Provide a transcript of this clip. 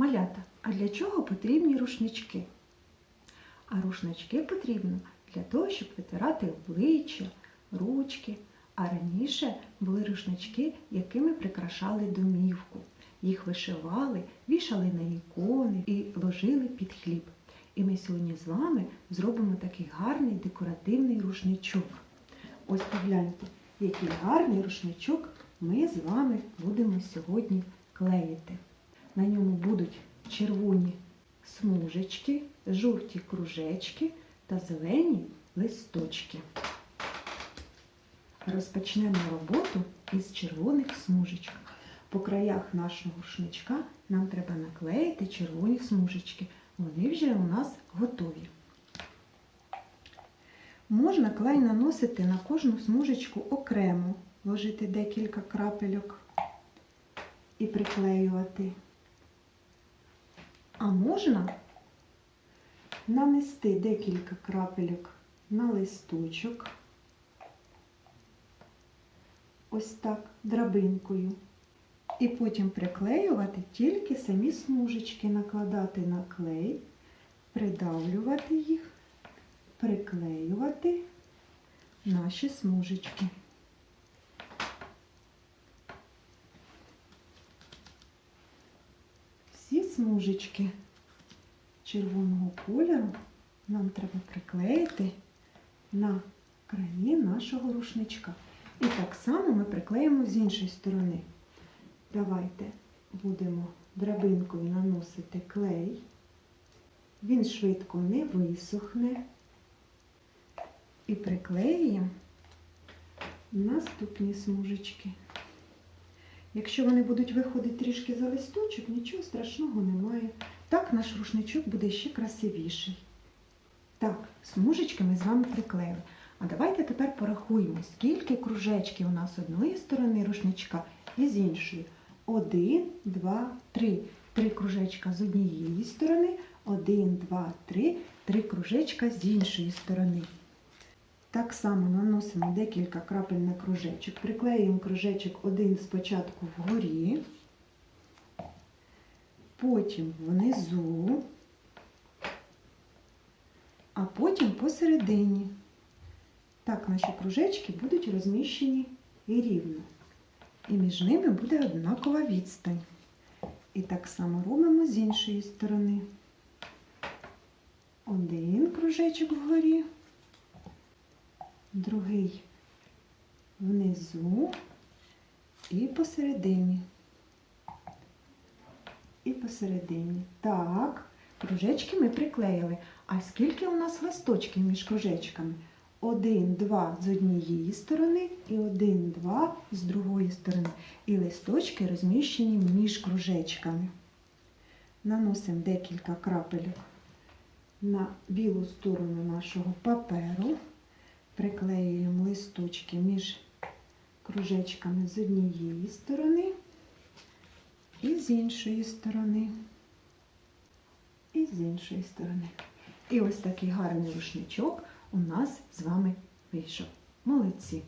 Малята, а для чого потрібні рушнички? А рушнички потрібно для того, щоб витирати обличчя, ручки. А раніше були рушнички, якими прикрашали домівку. Їх вишивали, вішали на ікони і ложили під хліб. І ми сьогодні з вами зробимо такий гарний декоративний рушничок. Ось погляньте, який гарний рушничок ми з вами будемо сьогодні клеїти. На ньому будуть червоні смужечки, жовті кружечки та зелені листочки. Розпочнемо роботу із червоних смужечок. По краях нашого рушничка нам треба наклеїти червоні смужечки. Вони вже у нас готові. Можна клей наносити на кожну смужечку окремо, ложити декілька крапельок і приклеювати. А можна нанести декілька крапельок на листочок, ось так, драбинкою. І потім приклеювати тільки самі смужечки, накладати на клей, придавлювати їх, приклеювати наші смужечки. Смужечки червоного кольору нам треба приклеїти на краї нашого рушничка. І так само ми приклеїмо з іншої сторони. Давайте будемо драбинкою наносити клей. Він швидко не висохне. І приклеюємо наступні смужечки. Якщо вони будуть виходити трішки за листочок, нічого страшного немає. Так наш рушничок буде ще красивіший. Так, смужечки ми з вами приклеїли. А давайте тепер порахуємо, скільки кружечків у нас з одної сторони рушничка і з іншої. Один, два, три. Три кружечка з однієї сторони, один, два, три, три кружечка з іншої сторони. Так само наносимо декілька крапель на кружечок. Приклеюємо кружечок один спочатку вгорі, потім внизу, а потім посередині. Так наші кружечки будуть розміщені і рівно. І між ними буде однакова відстань. І так само робимо з іншої сторони. Один кружечок вгорі, другий внизу і посередині. І посередині. Так, кружечки ми приклеїли. А скільки у нас листочків між кружечками? Один, два з однієї сторони і один, два з другої сторони. І листочки розміщені між кружечками. Наносимо декілька крапелек на білу сторону нашого паперу. Приклеюємо листочки між кружечками з однієї сторони і з іншої сторони. І з іншої сторони. І ось такий гарний рушничок у нас з вами вийшов. Молодці!